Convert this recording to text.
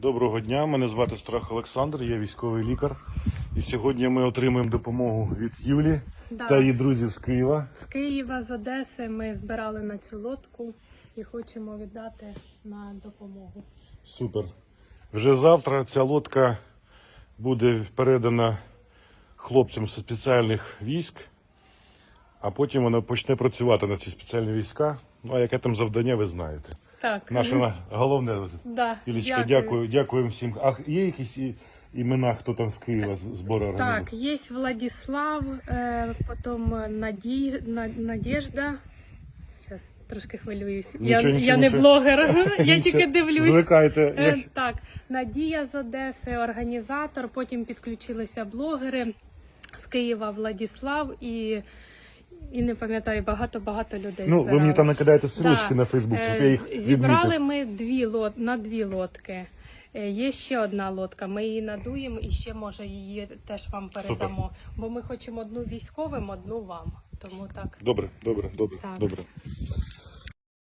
Доброго дня, мене звати Страх Олександр, я військовий лікар. І сьогодні ми отримуємо допомогу від Юлі Да. та її друзів з Києва. З Києва, з Одеси ми збирали на цю лодку і хочемо віддати на допомогу. Супер. Вже завтра ця лодка буде передана хлопцям з спеціальних військ, а потім вона почне працювати на ці спеціальні війська. Ну а яке там завдання, ви знаєте. Так, Наше на- головне. да, Ілічка, дякую, дякуємо всім. А є якісь імена, хто там з Києва збори організує? Так, є Владислав, е, потім Наді... На- Надежда. Зараз трошки хвилююсь. я, Нічого, нічого, я не нічого. блогер, я тільки дивлюсь. Звикайте. Е, Так, Надія з Одеси, організатор, потім підключилися блогери з Києва Владислав і, і не пам'ятаю, багато-багато людей. Ну, ви мені там накидаєте ссылочки Да. на Фейсбук, щоб я Е, їх Зібрали ми дві лод... на дві лодки. Е, Є ще одна лодка, ми її надуємо і ще може її теж вам передамо. Бо ми хочемо одну військовим, одну вам. Тому так. Добре, добре, добре, Так. добре.